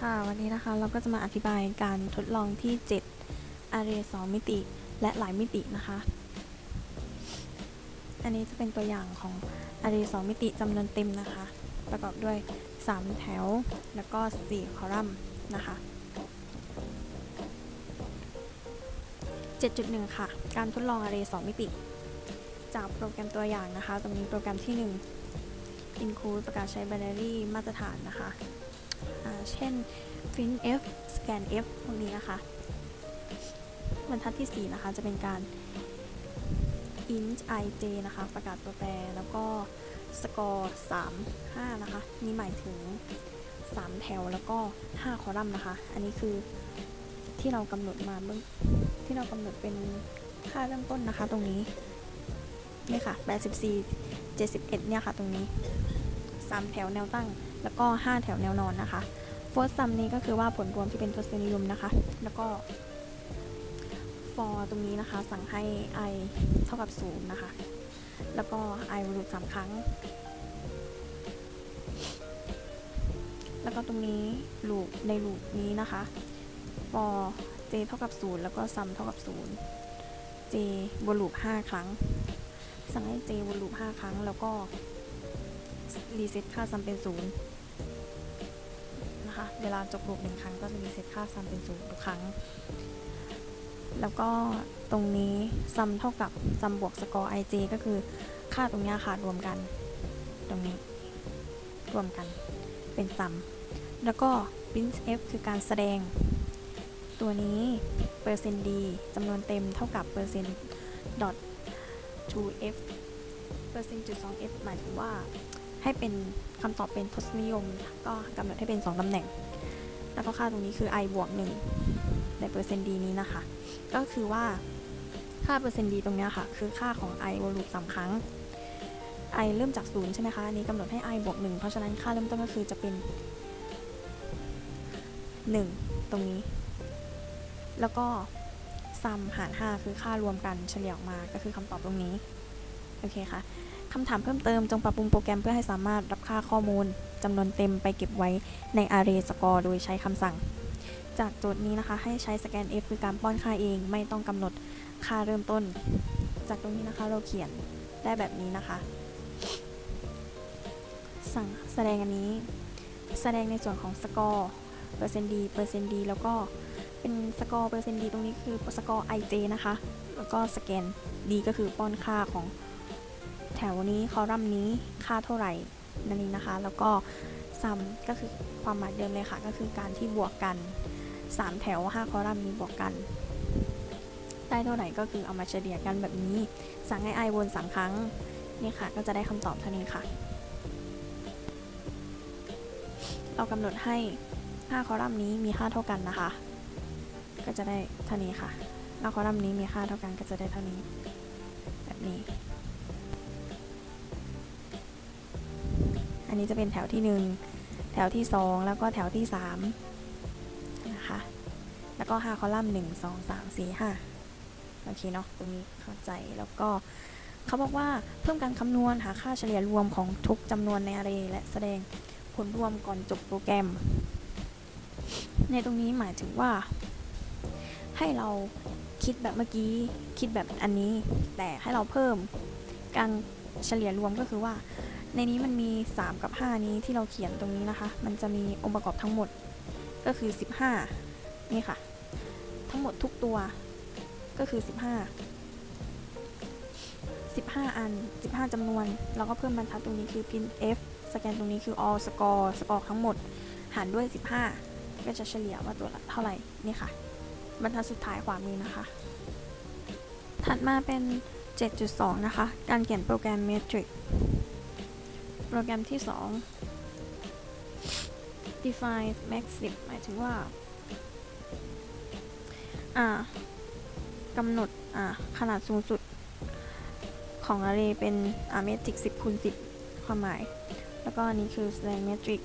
ค่ะ วันนี้นะคะเราก็จะมาอธิบายการทดลองที่ 7 array 2 มิติ และหลายมิตินะคะ อันนี้จะเป็นตัวอย่างของ array 2 มิติจำนวนเต็มนะคะ ประกอบด้วย 3 แถว แล้วก็ 4 คอลัมน์นะคะ 7.1 ค่ะ การทดลอง array 2 มิติ จากโปรแกรมตัวอย่างนะคะ ตรงนี้โปรแกรมที่ 1 include ประกาศใช้ binary มาตรฐานนะคะ เช่น print f scan f พวกนี้นะคะบรรทัดที่ 4 นะคะ จะเป็นการ int ij นะคะ ประกาศตัวแปร แล้วก็ score 3 5 นะคะ นี่หมายถึง 3 แถวแล้วก็ 5 คอลัมน์นะคะ อันนี้คือที่เรากำหนดมาเบื้องที่เรากำหนดเป็นค่าเริ่มต้นนะคะ ตรงนี้ นี่ค่ะ 84 71 เนี่ยค่ะ ตรงนี้ 3 แถวแนวตั้งแล้วก็ 5 แถวแนวนอนนะคะ first sum นี้ก็คือว่าผลรวมที่เป็นทศนิยมนะคะ แล้วก็ for ตรงนี้นะคะสั่งให้ i เท่ากับ 0 นะคะ แล้วก็ i รูท3ครั้ง แล้วก็ตรงนี้ loop ใน loop นี้นะคะ for j เท่ากับ 0 แล้วก็ sum เท่ากับ 0 j บน loop 5ครั้งสั่งให้ j บน loop 5ครั้ง แล้วก็ รีเซ็ตค่าซัมเป็นศูนย์นะคะ เวลาจบลูปหนึ่งครั้งก็จะรีเซ็ตค่าซัมเป็นศูนย์ทุกครั้ง แล้วก็ตรงนี้ซัมเท่ากับซัมบวกสกอร์ ij ก็คือค่าตรงนี้ค่ะรวมกัน ตรงนี้รวมกันเป็นซัม แล้วก็ print f คือการแสดง ตัวนี้เปอร์เซ็นต์ d จำนวนเต็มเท่ากับเปอร์เซ็นต์ dot 2f เปอร์เซ็นต์จุด 2f หมายถึงว่า ให้เป็นคำตอบเป็นทศนิยม ก็กำหนดให้เป็น 2ตำแหน่ง แล้วก็ค่าตรงนี้คือ i บวก1ในเปอร์เซ็นต์ d นี้นะคะ ก็คือว่าค่าเปอร์เซ็นต์ d ตรงเนี้ยค่ะ คือค่าของ i วนลูปสามครั้ง i เริ่มจาก0ใช่ไหมคะอันนี้กำหนดให้ i บวก1เพราะฉะนั้นค่าเริ่มต้นก็คือจะเป็น 1 ตรงนี้ แล้วก็ซัมหาร 5 คือค่ารวมกันเฉลี่ยออกมาก็คือคำตอบตรงนี้ โอเคค่ะ คำถามเพิ่มเติมจงปรับปรุงโปรแกรมเพื่อให้สามารถรับค่าข้อมูลจำนวนเต็มไปเก็บไว้ใน array score โดยใช้คำสั่ง จากโจทย์นี้นะคะให้ใช้ scan f คือการป้อนค่าเอง ไม่ต้องกำหนดค่าเริ่มต้น จากตรงนี้นะคะเราเขียนได้แบบนี้นะคะ สั่งแสดงอันนี้ แสดงในส่วนของ score เปอร์เซ็นต์ดีเปอร์เซ็นต์ดีแล้วก็เป็น score เปอร์เซ็นต์ดีตรงนี้คือ score ij นะคะ แล้วก็สแกน d ก็คือป้อนค่าของ แถวนี้คอลัมน์นี้ค่าเท่าไหร่นั่นเองนะคะ แล้วก็ซัมก็คือความหมายเดิมเลยค่ะ ก็คือการที่บวกกัน 3 แถว 5 คอลัมน์นี้บวกกัน ได้เท่าไหร่ก็คือเอามาเฉลี่ยกันแบบนี้ สั่งให้ i วน3ครั้งนี่ค่ะ ก็จะได้คำตอบเท่านี้ค่ะ เรากำหนดให้ 5 คอลัมน์นี้มีค่าเท่ากันนะคะ ก็จะได้เท่านี้ค่ะ5คอลัมน์นี้มีค่าเท่ากันก็จะได้เท่านี้ แบบนี้ นนี้จะเป็นแถวที่ 1 แถวที่ 2 แล้วก็แถวที่3นะคะแล้วก็ 5 คอลัมน์1 2 3 4 5โอเคเนาะตรงนี้เข้าใจแล้วก็เขาบอกว่าเพิ่มการคำนวณหาค่าเฉลี่ยรวมของทุกจำนวนใน array และแสดงผลรวมก่อนจบโปรแกรม ในตรงนี้หมายถึงว่า ให้เราคิดแบบเมื่อกี้คิดแบบอันนี้ แต่ให้เราเพิ่มการเฉลี่ยรวมก็คือว่า ในนี้มันมี 3 กับ 5 นี้ที่เราเขียนตรงนี้นะคะ มันจะมีองค์ประกอบทั้งหมดก็คือ 15 นี่ค่ะ ทั้งหมดทุกตัวก็คือ 15 15 อัน 15จำนวนเราก็เพิ่มบรรทัดตรงนี้คือ print f สแกนตรงนี้คือ all score score ทั้งหมด หารด้วย 15 ก็จะเฉลี่ยว่าตัวละเท่าไหร่ นี่ค่ะ บรรทัดสุดท้ายขวามือนะคะ ถัดมาเป็น 7.2 นะคะ การเขียนโปรแกรม metric โป รแกรมที่ 2 define maxim หมายถึงว่า อ่ากำหนด อ่า ขนาดสูงสุดของ array เป็นอ่า metric 10คูณ10 ความหมาย แล้วก็อันนี้คือแสดง metric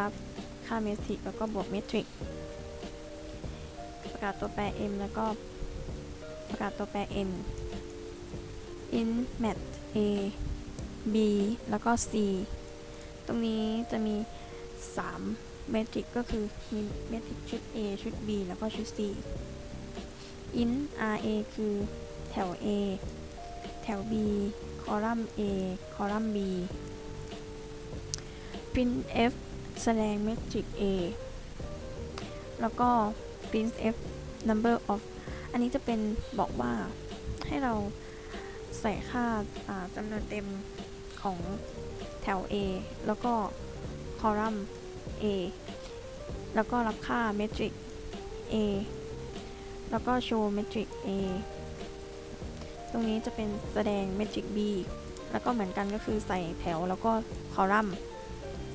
รับค่า metric แล้วก็บวก metric ประกาศตัวแปร m แล้วก็ประกาศตัวแปร n in mat a b แล้วก็ c ตรงนี้จะมี 3 เมทริกก็คือมีเมทริกชุด A ชุด B แล้วก็ชุด C int RA คือแถว A แถว B คอลัมน์ A คอลัมน์ B printf แสดงเมทริก A แล้วก็ printf number of อันนี้จะเป็นบอกว่าให้เราใส่ค่าจำนวนเต็ม ของแถว A แล้วก็คอลัมน์ A แล้วก็รับค่าเมทริก A แล้วก็โชว์เมทริก A ตรงนี้จะเป็นแสดงเมทริก B แล้วก็เหมือนกันก็คือใส่แถวแล้วก็คอลัมน์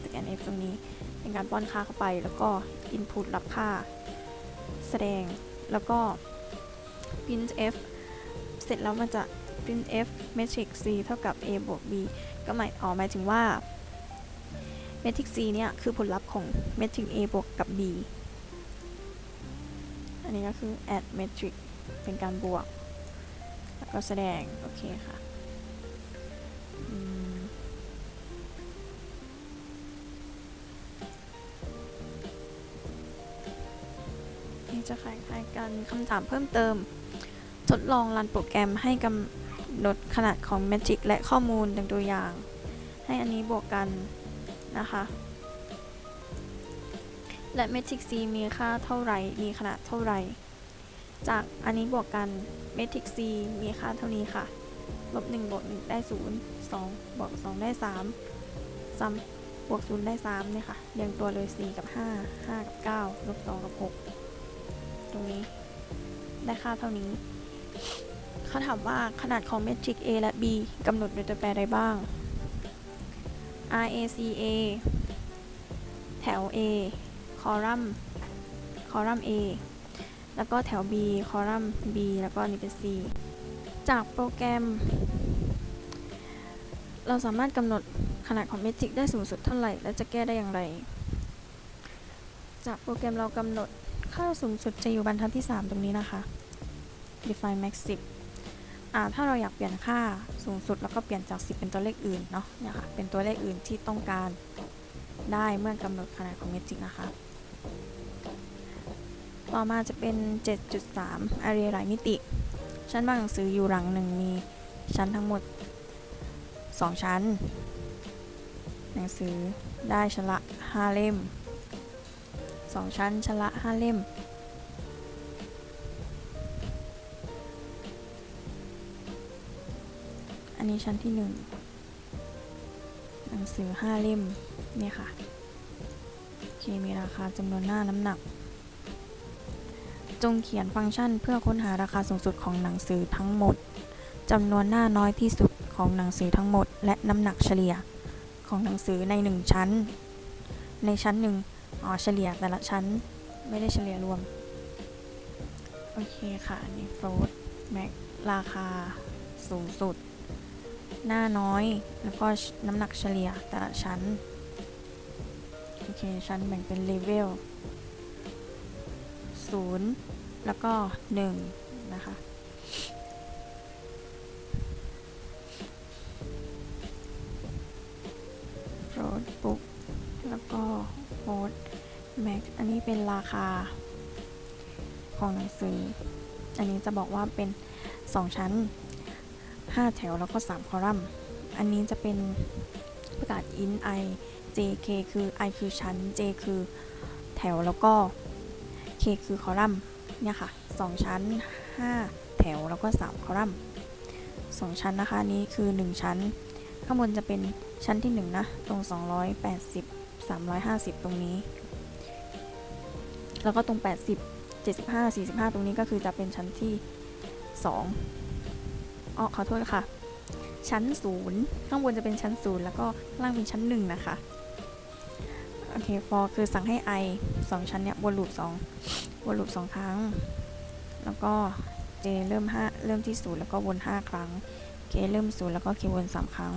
scanf ตรงนี้เป็นการป้อนค่าเข้าไปแล้วก็ input รับค่า แสดงแล้วก็ printf เสร็จแล้วมันจะ printf matrix c เท่ากับ a บวก b ก็หมายอ๋อหมายถึงว่า matrix c เนี่ยคือผลลัพธ์ของ matrix a บวกกับ b อันนี้ก็คือ add matrix เป็นการบวก แล้วก็แสดง โอเคค่ะนี่จะคล้ายๆกันคำถามเพิ่มเติม ทดลองรันโปรแกรมให้กำ หนดขนาดของ Magic และข้อมูลดังตัวอย่าง ให้อันนี้บวกกันนะคะ และ Magic C มีค่าเท่าไหร่ มีขนาดเท่าไหร่ จากอันนี้บวกกัน Magic C มีค่าเท่านี้ค่ะ ลบ1บวก1ได้ 0 2 บวก 2 ได้ 3 3 บวก 0 ได้3เนี่ยค่ะ เรียงตัวเลย 4 กับ 5 5 กับ 9 ลบ 2 กับ 6 ตรงนี้ ได้ค่าเท่านี้ เขาถามว่าขนาดของเมทริก A และ B กำหนดโดยตัวแปรใดบ้าง RACA แถว A คอลัมน์ คอลัมน์ A แล้วก็แถว B คอลัมน์ B แล้วก็อันนี้เป็น C จากโปรแกรม เราสามารถกำหนดขนาดของเมทริกได้สูงสุดเท่าไหร่ และจะแก้ได้อย่างไร จากโปรแกรมเรากำหนดค่าสูงสุดจะอยู่บรรทัดที่ 3 ตรงนี้นะคะ define max 10 ถ้าเราอยากเปลี่ยนค่าสูงสุดแล้วก็เปลี่ยนจาก 10 เป็นตัวเลขอื่นเนาะเนี่ยค่ะเป็นตัวเลขอื่นที่ต้องการได้เมื่อกำหนดขนาดของเมจิกนะคะ ต่อมาจะเป็น 7.3 array หลายมิติ ชั้นบางหนังสืออยู่หลังหนึ่งมีชั้นทั้งหมด 2 ชั้น หนังสือได้ชั้นละ 5 เล่ม 2 ชั้นชั้นละ 5 เล่ม อันนี้ชั้นที่หนึ่งหนังสือห้าเล่มเนี่ยค่ะ โอเค มีราคาจำนวนหน้าน้ำหนัก จงเขียนฟังก์ชันเพื่อค้นหาราคาสูงสุดของหนังสือทั้งหมดจำนวนหน้าน้อยที่สุดของหนังสือทั้งหมด และน้ำหนักเฉลี่ยของหนังสือในหนึ่งชั้น ในชั้นหนึ่งอ๋อเฉลี่ยแต่ละชั้นไม่ได้เฉลี่ยรวม โอเคค่ะ อันนี้โฟลดแม็กราคาสูงสุด หน้าน้อย แล้วก็น้ำหนักเฉลี่ยแต่ละชั้น โอเค ชั้นแบ่งเป็นเลเวล0แล้วก็ 1 นะคะ โฟลดบุ๊กแล้วก็โฟลดแม็กอันนี้เป็นราคาของหนังสือ อันนี้จะบอกว่าเป็น 2 ชั้น 5 แถวแล้วก็ 3 คอลัมน์ อันนี้จะเป็นประกาศ int i jk คือ i คือชั้น j คือแถวแล้วก็ k คือคอลัมน์เนี่ยค่ะ 2 ชั้น 5 แถวแล้วก็ 3 คอลัมน์ 2 ชั้นนะคะนี้คือ 1 ชั้น ข้างบนจะเป็นชั้นที่ 1 นะ ตรง 280 350 ตรงนี้ แล้วก็ตรง 80 75 45 ตรงนี้ก็คือจะเป็นชั้นที่ 2 อ๋อขอโทษค่ะ ชั้นศูนย์ข้างบนจะเป็นชั้นศูนย์แล้วก็ข้างล่างเป็นชั้นหนึ่งนะคะ โอเค for คือสั่งให้ i สองชั้นเนี้ยวนลูปสองวนลูปสองครั้ง แล้วก็ j เริ่มห้าเริ่มที่ศูนย์แล้วก็วนห้าครั้ง k เริ่มศูนย์แล้วก็ k วนสามครั้ง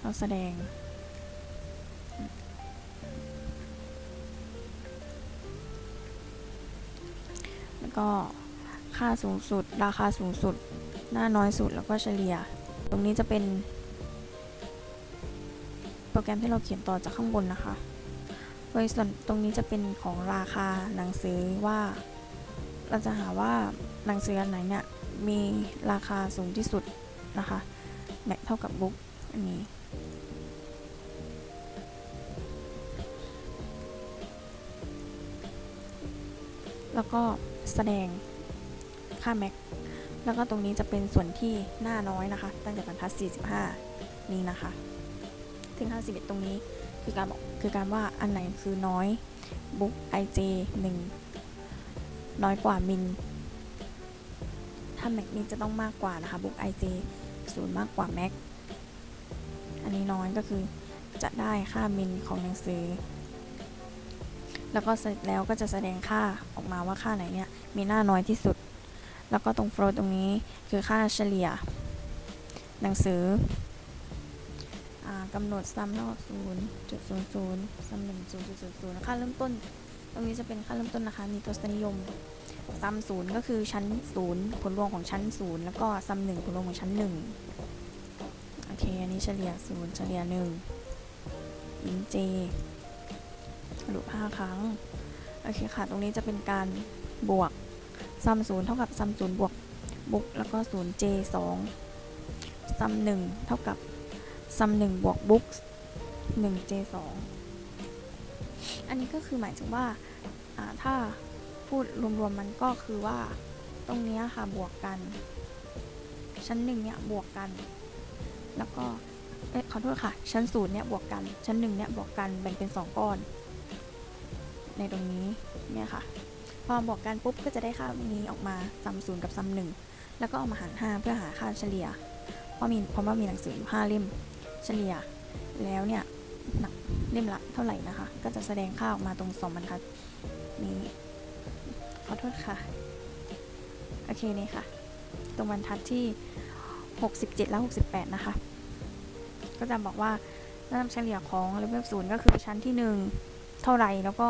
เราแสดงแล้วก็ ค่าสูงสุด ราคาสูงสุด หน้าน้อยสุดแล้วก็เฉลี่ย ตรงนี้จะเป็น โปรแกรมที่เราเขียนต่อจากข้างบนนะคะ โดยส่วนตรงนี้จะเป็นของราคาหนังสือว่า เราจะหาว่าหนังสืออันไหนเนี่ยมีราคาสูงที่สุดนะคะแม็กเท่ากับบุ๊กอันนี้แล้วก็แสดง ค่าแม็กแล้วก็ตรงนี้จะเป็นส่วนที่หน้าน้อยนะคะ ตั้งแต่บรรทัด 45 นี้นะคะ ถึง 51 ตรงนี้คือการบอกคือการว่าอันไหนคือน้อยบุ๊ก IJ 1 น้อยกว่ามินถ้าแม็กนี้จะต้องมากกว่านะคะบุ๊ก IJ ศูนย์มากกว่าแม็กอันนี้น้อยก็คือจะได้ค่ามินของหนังสือ แล้วก็เสร็จแล้วก็จะแสดงค่าออกมาว่าค่าไหนเนี่ยมีหน้าน้อยที่สุด แล้วก็ตรงโฟลตรงนี้คือค่าเฉลี่ย หนังสืออกำหนดซ้ำรอบ0จุด0 0ซ้ำหนึ่ง0จุด0 0ค่าเริ่มต้น ตรงนี้จะเป็นค่าเริ่มต้นนะคะ มีทศนิยม ซ้ำศูนย์ก็คือชั้นศูนย์ผลรวมของชั้นศูนย์แล้วก็ซ้ำหนึ่งผลรวมของชั้นหนึ่งโอเค อันนี้เฉลี่ยศูนย์เฉลี่ยหนึ่งอินเจสรุปห้าครั้ง โอเคค่ะ ตรงนี้จะเป็นการบวก ซัมศูนย์เท่ากับซัมศูนย์บวกบุกแล้วก็ศูนย์เจสองซัมหนึ่งเท่ากับซัมหนึ่งบวกบุกหนึ่งเจสองอันนี้ก็คือหมายถึงว่าถ้าพูดรวมๆมันก็คือว่าตรงนี้ค่ะบวกกัน ชั้นหนึ่งเนี่ยบวกกัน แล้วก็เอ๊ะขอโทษค่ะ ชั้นศูนย์เนี่ยบวกกัน ชั้นหนึ่งเนี่ยบวกกันแบ่งเป็นสองก้อน ในตรงนี้เนี่ยค่ะ พอบวกกันปุ๊บก็จะได้ค่านี้ออกมาซัมศูนย์กับซัมหนึ่งแล้วก็เอามาหารห้าเพื่อหาค่าเฉลี่ย เพราะมีเพราะว่ามีหนังสืออยู่ห้าเล่มเฉลี่ย แล้วเนี่ยหนักเล่มละเท่าไหร่นะคะ ก็จะแสดงค่าออกมาตรงสองบรรทัดนี้ขอโทษค่ะ โอเคนี่ค่ะ ตรงบรรทัดที่ 67 และ 68 นะคะ ก็จะบอกว่าระดับเฉลี่ยของเลเวลศูนย์ก็คือชั้นที่ 1 เท่าไหร่แล้วก็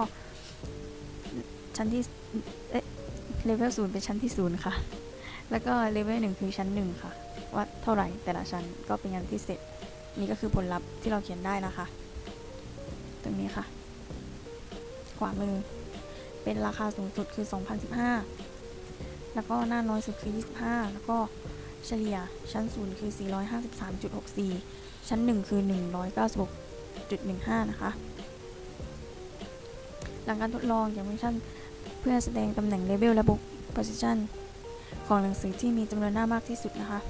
ชั้นที่ เลเวลศูนย์เป็นชั้นที่ศูนย์ค่ะ แล้วก็เลเวลหนึ่งคือชั้นหนึ่งค่ะ ว่าเท่าไหร่แต่ละชั้นก็เป็นงานที่เสร็จ นี่ก็คือผลลัพธ์ที่เราเขียนได้นะคะ ตรงนี้ค่ะ ขวามือ เป็นราคาสูงสุดคือ 2015 แล้วก็หน้าน้อยสุดคือ 25 แล้วก็เฉลี่ยชั้นศูนย์คือ 453.64 ชั้น1คือ 196.15 นะคะ หลังการทดลองอย่างเมนชั่น พื่อแสดงตำแหน่งเลเวลและบุ๊ก position ของหนังสือที่มีจำนวนหน้ามากที่สุดนะคะ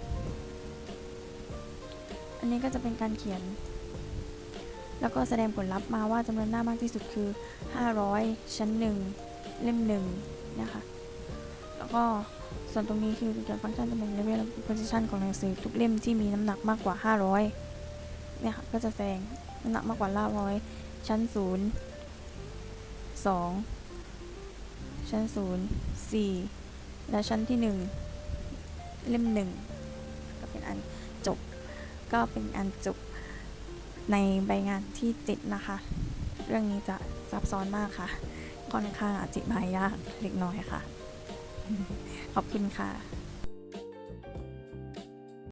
อันนี้ก็จะเป็นการเขียน แล้วก็แสดงผลลัพธ์มาว่าจำนวนหน้ามากที่สุดคือ 500 ชั้น 1 เล่ม1นะคะ แล้วก็ส่วนตรงนี้คือเกี่ยวกับฟังก์ชันตำแหน่งเลเวลและ position ของหนังสือทุกเล่มที่มีน้ำหนักมากกว่า 500 เนี่ยค่ะก็จะแสดงน้ำหนักมากกว่า500ชั้น 0 2 ชั้น 0 4 และชั้นที่ 1 เล่ม 1 ก็เป็นอันจบ ก็เป็นอันจบในใบงานที่ 7 นะคะ เรื่องนี้จะซับซ้อนมากค่ะ ค่อนข้างอธิบายยากเล็กน้อยค่ะ ขอบคุณค่ะ